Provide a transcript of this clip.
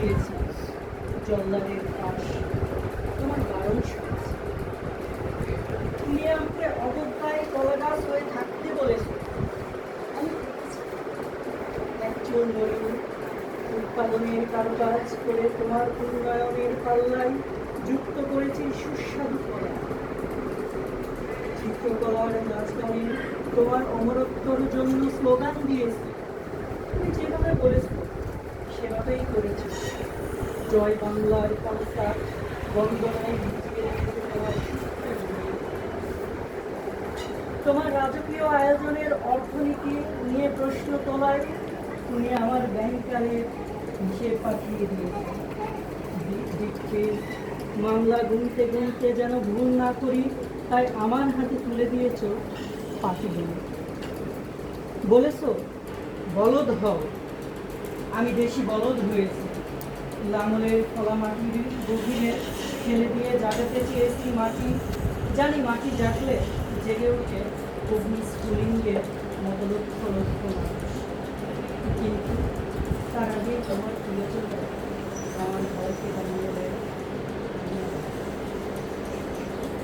দিয়েছি। জল্লাদের পাশ। তোমার বারণ শুনেছি তুমি আমাকে অবজ্ঞায় কলাগাছ হয়ে থাকতে বলেছ। একজন ময়ূর উৎপাদনের কারুকাজ করে তোমার উন্নয়নের পাল্লায় যুক্ত করেছি সুস্বাদু কলা। চিত্রকলার মাঝখানে তোমার অমরত্বর জন্য স্লোগান দিয়েছি। তুমি যেভাবে বলেছ সেভাবেই করেছি জয় বাংলার কনসার্ট তোমার রাজকীয় আয়োজনের অর্থনীতি নিয়ে প্রশ্ন তোলায় তুমি আমার ব্যাংকারের হিসেব পাঠিয়ে দিয়েছে। মামলা গুনতে গুনতে যেন ভুল না করি, তাই আমার হাতে তুলে দিয়েছ পাখিগুলো। বলেছ, বলদ হও। আমি বেশি বলদ হয়েছি। লাঙলের খোলা মাটির গভীরে ফেলে দিয়ে জাগাতে চেয়েছি মাটি, জানি মাটি জাগলে জেগে ওঠে অগ্নি স্ফুলিঙ্গের মতো লক্ষ লক্ষ কিন্তু তার আগে তোমার তুলে চলে